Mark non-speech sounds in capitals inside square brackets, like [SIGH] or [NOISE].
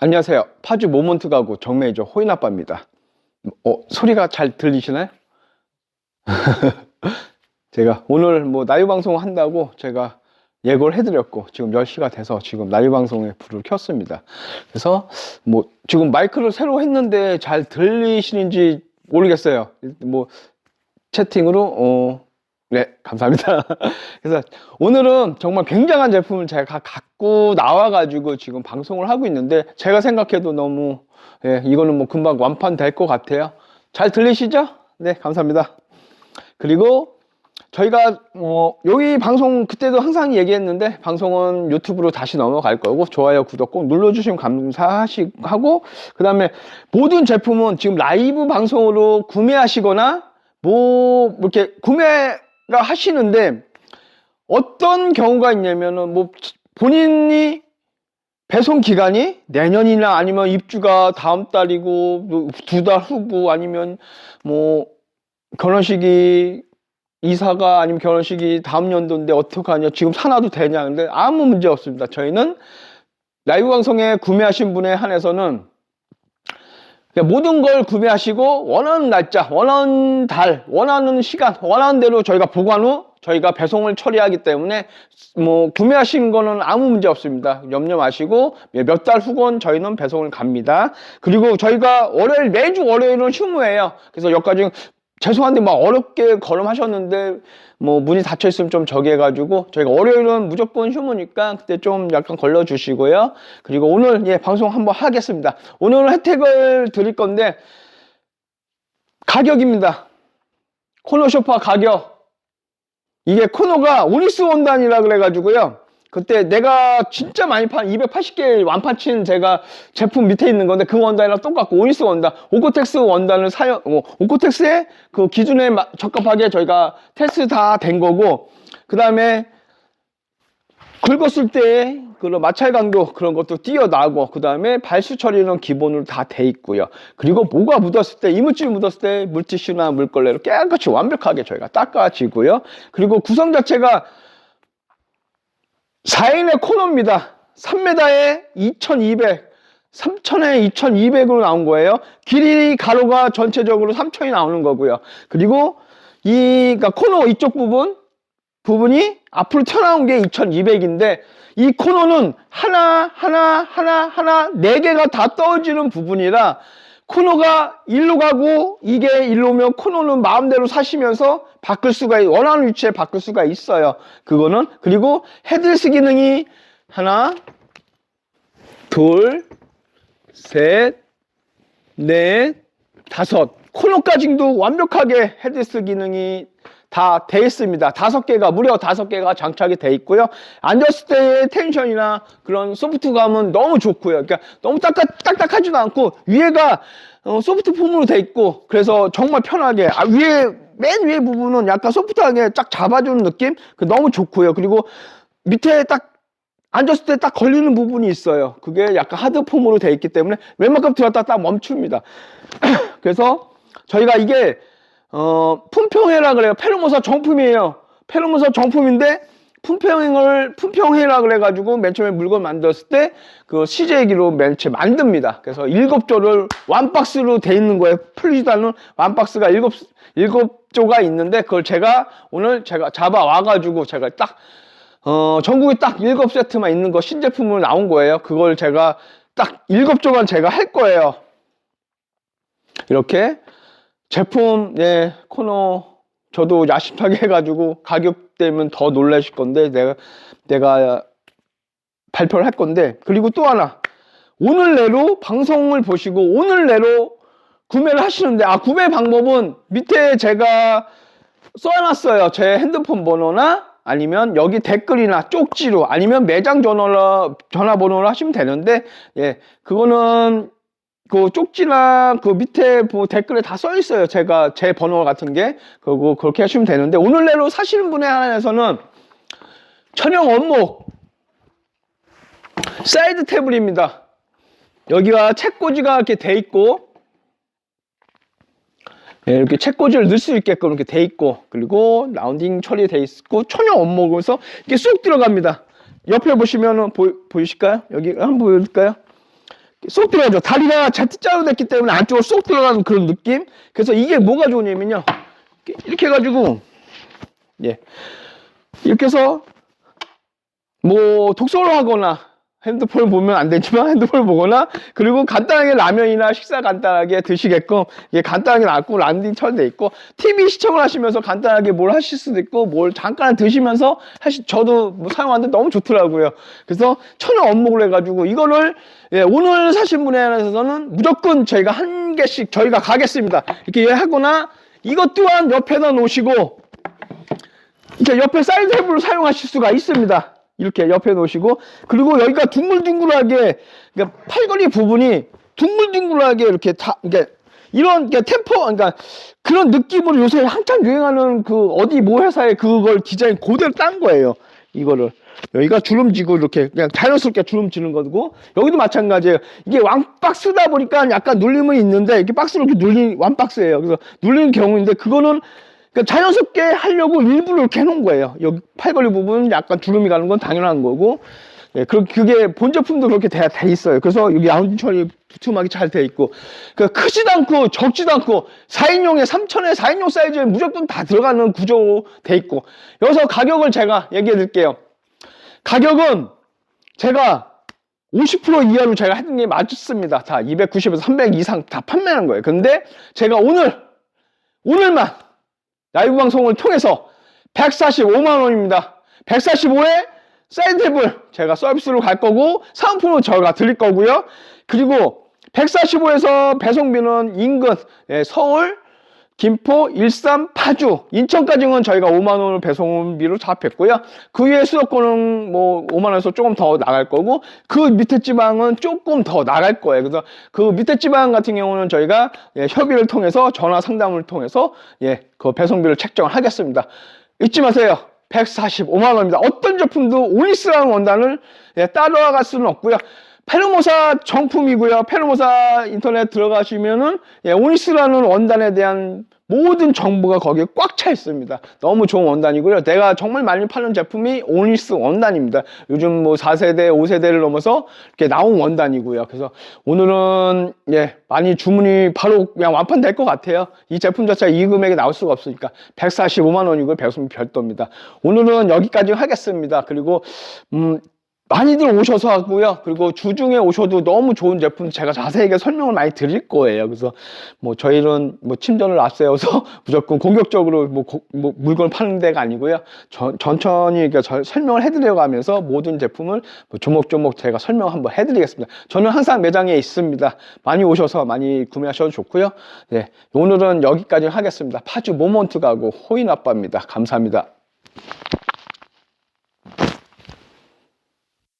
안녕하세요. 파주 모먼트 가구 정매니저 호인 아빠입니다. 어, 소리가 잘 들리시나요? [LAUGHS] 제가 오늘 뭐 라이브 방송 한다고 제가 예고를 해드렸고 지금 10시가 돼서 지금 라이브 방송에 불을 켰습니다. 그래서 뭐 지금 마이크를 새로 했는데 잘 들리시는지 모르겠어요. 뭐 채팅으로 어, 네, 감사합니다. [LAUGHS] 그래서 오늘은 정말 굉장한 제품을 제가 갖고 나와가지고 지금 방송을 하고 있는데 제가 생각해도 너무 예, 이거는 뭐 금방 완판될 것 같아요. 잘 들리시죠? 네, 감사합니다. 그리고 저희가 뭐 여기 방송 그때도 항상 얘기했는데 방송은 유튜브로 다시 넘어갈 거고 좋아요 구독 꼭 눌러주시면 감사하시고 그 다음에 모든 제품은 지금 라이브 방송으로 구매하시거나 뭐 이렇게 구매가 하시는데 어떤 경우가 있냐면은 뭐 본인이 배송 기간이 내년이나 아니면 입주가 다음 달이고 두 달 후고 아니면 뭐 결혼식이 이사가 아니면 결혼식이 다음 연도인데 어떡하냐. 지금 사놔도 되냐. 근데 아무 문제 없습니다. 저희는 라이브 방송에 구매하신 분에 한해서는 모든 걸 구매하시고 원하는 날짜 원하는 달 원하는 시간 원하는 대로 저희가 보관 후 저희가 배송을 처리하기 때문에 뭐 구매하신 거는 아무 문제 없습니다. 염려 마시고 몇 달 후건 저희는 배송을 갑니다. 그리고 저희가 월요일 매주 월요일은 휴무예요. 그래서 여기까지 죄송한데 막 어렵게 걸음하셨는데 뭐 문이 닫혀 있으면 좀 저기 해가지고 저희가 월요일은 무조건 휴무니까 그때 좀 약간 걸러 주시고요. 그리고 오늘 예 방송 한번 하겠습니다. 오늘은 혜택을 드릴 건데 가격입니다. 코너 쇼파 가격 이게 코너가 오니스 원단이라 그래가지고요. 그때 내가 진짜 많이 판 280개 완판 친 제가 제품 밑에 있는 건데 그 원단이랑 똑같고 오니스 원단 오코텍스 원단을 사용 어, 오코텍스의 그 기준에 마- 적합하게 저희가 테스트 다 된 거고 그 다음에 긁었을 때 그런 마찰 강도 그런 것도 뛰어나고 그 다음에 발수 처리는 기본으로 다 돼 있고요. 그리고 뭐가 묻었을 때 이물질 묻었을 때 물티슈나 물걸레로 깨끗이 완벽하게 저희가 닦아지고요. 그리고 구성 자체가 4인의 코너입니다. 3m에 2200, 3000에 2200으로 나온 거예요. 길이 가로가 전체적으로 3000이 나오는 거고요. 그리고 이 그러니까 코너 이쪽 부분 부분이 앞으로 튀어나온 게 2200인데 이 코너는 하나 하나 하나 하나 네 개가 다 떨어지는 부분이라 코너가 일로 가고 이게 일로 오면 코너는 마음대로 사시면서 바꿀 수가 있- 원하는 위치에 바꿀 수가 있어요. 그거는 그리고 헤드레스 기능이 하나, 둘, 셋, 넷, 다섯 코너까지도 완벽하게 헤드레스 기능이 다 돼 있습니다. 다섯 개가 무려 다섯 개가 장착이 돼 있고요. 앉았을 때의 텐션이나 그런 소프트감은 너무 좋고요. 그러니까 너무 딱딱, 딱딱하지도 않고 위에가 어, 소프트 폼으로 돼 있고 그래서 정말 편하게 아, 위에 맨 위에 부분은 약간 소프트하게 쫙 잡아주는 느낌 그 너무 좋고요. 그리고 밑에 딱 앉았을 때 딱 걸리는 부분이 있어요. 그게 약간 하드 폼으로 돼 있기 때문에 웬만큼 들었다 딱 멈춥니다. [CLEARS THROAT] 그래서 저희가 이게 어, 품평회라 그래요. 페르모사 정품이에요. 페르모사 정품인데 품평을 품평회라 그래가지고 맨 처음에 물건 만들었을 때그 CJ기로 맨 처음에 만듭니다. 그래서 일곱 조를 완박스로 돼 있는 거예요. 풀리지도 않는 완박스가 일곱 일곱 조가 있는데 그걸 제가 오늘 제가 잡아 와가지고 제가 딱 어, 전국에 딱 일곱 세트만 있는 거 신제품으로 나온 거예요. 그걸 제가 딱 일곱 조만 제가 할 거예요. 이렇게 제품 예 코너 저도 야심차게 [LAUGHS] 해가지고 가격 때문에 더 놀라실 건데 내가 내가 발표를 할 건데. 그리고 또 하나. 오늘 내로 방송을 보시고 오늘 내로 구매를 하시는데 아 구매 방법은 밑에 제가 써놨어요. 제 핸드폰 번호나 아니면 여기 댓글이나 쪽지로 아니면 매장 전화로 전화번호로 하시면 되는데 예 그거는 그 쪽지나 그 밑에 뭐 댓글에 다 써 있어요. 제가 제 번호 같은 게 그거 그렇게 하시면 되는데 오늘 내로 사시는 분에 한해서는 천연 원목 사이드 테이블입니다. 여기가 책꽂이가 이렇게 돼 있고 네, 이렇게 책꽂이를 넣을 수 있게끔 이렇게 돼 있고 그리고 라운딩 처리돼 있고 천연 원목에서 이렇게 쑥 들어갑니다. 옆에 보시면은 보, 보이실까요? 여기 한번 보여줄까요? 쏙 들어가죠. 다리가 Z자로 됐기 때문에 안쪽으로 쏙 들어가는 그런 느낌. 그래서 이게 뭐가 좋냐면요. 이렇게- 이렇게 해가지고, 예. 이렇게 해서, 뭐, 독서를 하거나, 핸드폰을 보면 안 되지만 [LAUGHS] 핸드폰을 보거나 그리고 간단하게 라면이나 식사 간단하게 드시게끔 이게 간단하게 놨고 란딩 철돼 있고 TV 시청을 하시면서 간단하게 뭘 하실 수도 있고 뭘 잠깐 드시면서 하시 저도 뭐 사용하는데 너무 좋더라고요. 그래서 천연 원목을 해가지고 이거를 예, 오늘 사신 분에 한해서는 무조건 저희가 한 개씩 저희가 가겠습니다. 이렇게 하거나 이것 또한 옆에다 놓으시고 이제 옆에 사이드 탭으로 사용하실 수가 있습니다. 이렇게 옆에 놓으시고 그리고 여기가 둥글둥글하게 그러니까 팔걸이 부분이 둥글둥글하게 이렇게 다 그러니까 이런 그러니까 템포 그러니까 그런 느낌으로 요새 한참 유행하는 그 어디 모 회사의 그걸 디자인 그대로 딴 거예요. 이거를 여기가 주름지고 이렇게 그냥 자연스럽게 주름지는 거고 여기도 마찬가지예요. 이게 왕박스다 보니까 약간 눌림은 있는데 이렇게 박스로 이렇게 눌린 왕박스예요. 그래서 눌리는 경우인데 그거는 그러니까 자연스럽게 하려고 일부러 이렇게 해놓은 거예요. 여기 팔걸이 부분 약간 주름이 가는 건 당연한 거고, 예, 그, 그게 본 제품도 그렇게 돼, 돼 있어요. 그래서 여기 라운딩 처리 두툼하게 잘 돼 있고, 그 크지도 않고 적지도 않고 4인용에 3천에 4인용 사이즈에 무조건 다 들어가는 구조 돼 있고, 여기서 가격을 제가 얘기해 드릴게요. 가격은 제가 50% 이하로 제가 했던 게 맞습니다. 다 290에서 300 이상 다 판매한 거예요. 근데 제가 오늘, 오늘만 라이브 방송을 통해서 145만 원입니다. 145에 사이드 탭을 제가 서비스로 갈 거고 사은품으로 저가 드릴 거고요. 그리고 145에서 배송비는 인근 예, 서울, 김포, 일산, 파주, 인천까지는 저희가 5만 원을 배송비로 잡혔고요. 그 위에 수도권은 뭐 5만 원에서 조금 더 나갈 거고 그 밑에 지방은 조금 더 나갈 거예요. 그래서 그 밑에 지방 같은 경우는 저희가 예, 협의를 통해서 전화 상담을 통해서 예, 그 배송비를 책정을 하겠습니다. 잊지 마세요. 145만 원입니다. 어떤 제품도 오니스라는 원단을 예, 따라갈 수는 없고요. 페르모사 정품이고요. 페르모사 인터넷 들어가시면은 예, 오니스라는 원단에 대한 모든 정보가 거기에 꽉 차 있습니다. 너무 좋은 원단이고요. 내가 정말 많이 파는 제품이 오니스 원단입니다. 요즘 뭐 4세대, 5세대를 넘어서 이렇게 나온 원단이고요. 그래서 오늘은 예, 많이 주문이 바로 그냥 완판될 것 같아요. 이 제품 자체가 이 금액에 나올 수가 없으니까 145만 원이고요. 배송비 별도입니다. 오늘은 여기까지 하겠습니다. 그리고 음 많이들 오셔서 하고요. 그리고 주중에 오셔도 너무 좋은 제품 제가 자세하게 설명을 많이 드릴 거예요. 그래서 뭐 저희는 뭐 침전을 앞세워서 [LAUGHS] 무조건 공격적으로 뭐, 고- 뭐 물건을 파는 데가 아니고요. 전- 이렇게 저- 설명을 해드려 가면서 모든 제품을 뭐 조목조목 제가 설명 한번 해드리겠습니다. 저는 항상 매장에 있습니다. 많이 오셔서 많이 구매하셔도 좋고요. 네, 오늘은 여기까지 하겠습니다. 파주 모먼트 가고 호인 아빠입니다. 감사합니다.